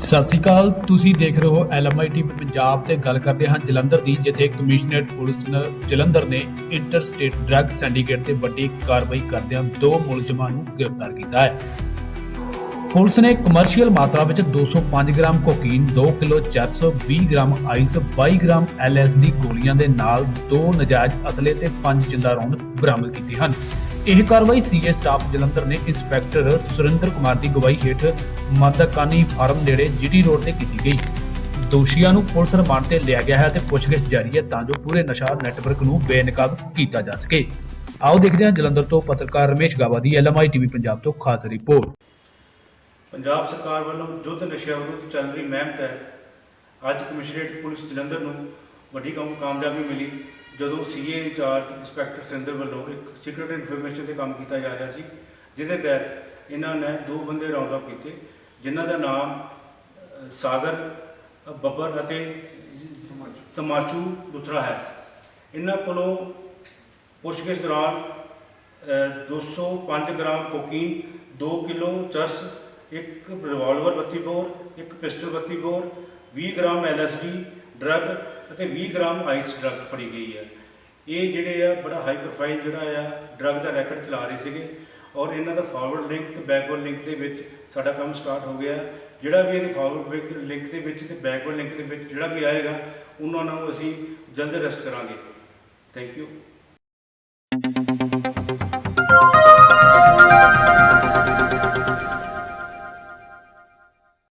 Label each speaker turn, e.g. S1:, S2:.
S1: ਸਤਿ ਸ਼੍ਰੀ ਅਕਾਲ, ਤੁਸੀਂ ਦੇਖ ਰਹੇ ਹੋ ਐਲਐਮਆਈ ਟੀਵੀ ਪੰਜਾਬ ਤੇ ਗੱਲ ਕਰਦੇ ਹਾਂ ਜਲੰਧਰ ਦੀ, ਜਿੱਥੇ ਕਮਿਸ਼ਨਰੇਟ ਪੁਲਿਸ ਨੇ, ਜਲੰਧਰ ਨੇ ਇੰਟਰ ਸਟੇਟ ਡਰੱਗ ਸਿੰਡੀਕੇਟ ਤੇ ਵੱਡੀ ਕਾਰਵਾਈ ਕਰਦਿਆਂ ਦੋ ਮੁਲਜ਼ਮਾਂ ਨੂੰ ਗ੍ਰਿਫਤਾਰ ਕੀਤਾ ਹੈ। ਪੁਲਿਸ ਨੇ ਕਮਰਸ਼ੀਅਲ ਮਾਤਰਾ ਵਿੱਚ 205 ਗ੍ਰਾਮ ਕੋਕੀਨ 2 ਕਿਲੋ ਚਰਸ 20 ਗ੍ਰਾਮ ਆਈਸ 22 ਗ੍ਰਾਮ ਐਲਐਸਡੀ ਗੋਲੀਆਂ ਦੇ ਨਾਲ ਦੋ ਨਜਾਇਜ਼ ਅਸਲੇ ਤੇ ਪੰਜ ਜਿੰਦਾ ਰੌਂਦ ਬਰਾਮਦ ਕੀਤੇ ਹਨ। ਇਹ ਕਾਰਵਾਈ ਸੀਏ ਸਟਾਫ ਜਲੰਧਰ ਨੇ ਇੰਸਪੈਕਟਰ ਸੁਰਿੰਦਰ ਕੁਮਾਰ ਦੀ ਗਵਾਹੀ ਹੇਠ ਮਾਦਕਾਨੀ ਫਾਰਮ ਨੇੜੇ ਜੀਟੀ ਰੋਡ ਤੇ ਕੀਤੀ ਗਈ। ਦੋਸ਼ੀਆਂ ਨੂੰ ਪੁਲਿਸ ਰਿਮਾਂਡ ਤੇ ਲਿਆ ਗਿਆ ਹੈ ਤੇ ਪੁੱਛਗਿੱਛ ਜਾਰੀ ਹੈ ਤਾਂ ਜੋ ਪੂਰੇ ਨਸ਼ਾ ਨੈਟਵਰਕ ਨੂੰ ਬੇਨਕਾਬ ਕੀਤਾ ਜਾ ਸਕੇ। ਆਓ ਦੇਖਦੇ ਹਾਂ ਜਲੰਧਰ ਤੋਂ ਪੱਤਰਕਾਰ ਰਮੇਸ਼ ਗਾਵਾ ਦੀ ਐਲਐਮਆਈ ਟੀਵੀ ਪੰਜਾਬ ਤੋਂ ਖਾਸ ਰਿਪੋਰਟ।
S2: ਪੰਜਾਬ ਸਰਕਾਰ ਵੱਲੋਂ ਯੁੱਧ ਨਸ਼ਿਆਂ ਵਿਰੁੱਧ ਚੱਲ ਰਹੀ ਮੁਹਿੰਮ ਤਹਿਤ ਅੱਜ ਕਮਿਸ਼ਨਰੇਟ ਪੁਲਿਸ ਜਲੰਧਰ ਨੂੰ ਵੱਡੀ ਕਾਮਯਾਬੀ ਮਿਲੀ। ਜਦੋਂ ਸੀਏ ਇੰਚਾਰਜ ਇੰਸਪੈਕਟਰ ਸਿੰਦਰ ਵੱਲੋਂ ਇੱਕ ਸੀਕ੍ਰੀਟ ਇਨਫੋਰਮੇਸ਼ਨ ਤੇ ਕੰਮ ਕੀਤਾ ਜਾ ਰਿਹਾ ਸੀ ਜਿਹਦੇ ਤਹਿਤ ਇਹਨਾਂ ਨੇ ਦੋ ਬੰਦੇ ਰਾਉਂਡ ਅਪ ਕੀਤੇ ਜਿਨ੍ਹਾਂ ਦਾ ਨਾਮ ਸਾਗਰ ਬੱਬਰ ਅਤੇ ਤਮਾਚੂ ਲੁਥਰਾ ਹੈ। ਇਹਨਾਂ ਕੋਲੋਂ ਪੁੱਛਗਿੱਛ ਦੌਰਾਨ ਅ, 205 ਗ੍ਰਾਮ ਕੋਕੀਨ 2 ਕਿਲੋ ਚਰਸ ਇੱਕ ਰਿਵਾਲਵਰ 32 ਬੋਰ ਇੱਕ pistol 32 bore 20 gram LSD drug ਅਤੇ 20 ਗ੍ਰਾਮ ਆਈਸ ਡਰੱਗ ਫੜੀ ਗਈ ਹੈ। ਇਹ ਜਿਹੜੇ ਆ, ਬੜਾ ਹਾਈ ਪ੍ਰੋਫਾਈਲ ਜਿਹੜਾ ਆ ਡਰੱਗ ਦਾ ਰੈਕਟ ਚਲਾ ਰਹੇ ਸੀਗੇ ਔਰ ਇਹਨਾਂ ਦਾ ਫਾਰਵਰਡ ਲਿੰਕ ਤੇ ਬੈਕਵਰਡ ਲਿੰਕ ਦੇ ਵਿੱਚ ਸਾਡਾ ਕੰਮ ਸਟਾਰਟ ਹੋ ਗਿਆ। ਜਿਹੜਾ ਵੀ ਇਹਦੇ ਫਾਰਵਰਡ ਲਿੰਕ ਦੇ ਵਿੱਚ ਤੇ ਬੈਕਵਰਡ ਲਿੰਕ ਦੇ ਵਿੱਚ ਜਿਹੜਾ ਵੀ ਆਏਗਾ, ਉਹਨਾਂ ਨੂੰ ਅਸੀਂ ਜਲਦ ਅਰੈਸਟ ਕਰਾਂਗੇ। Thank you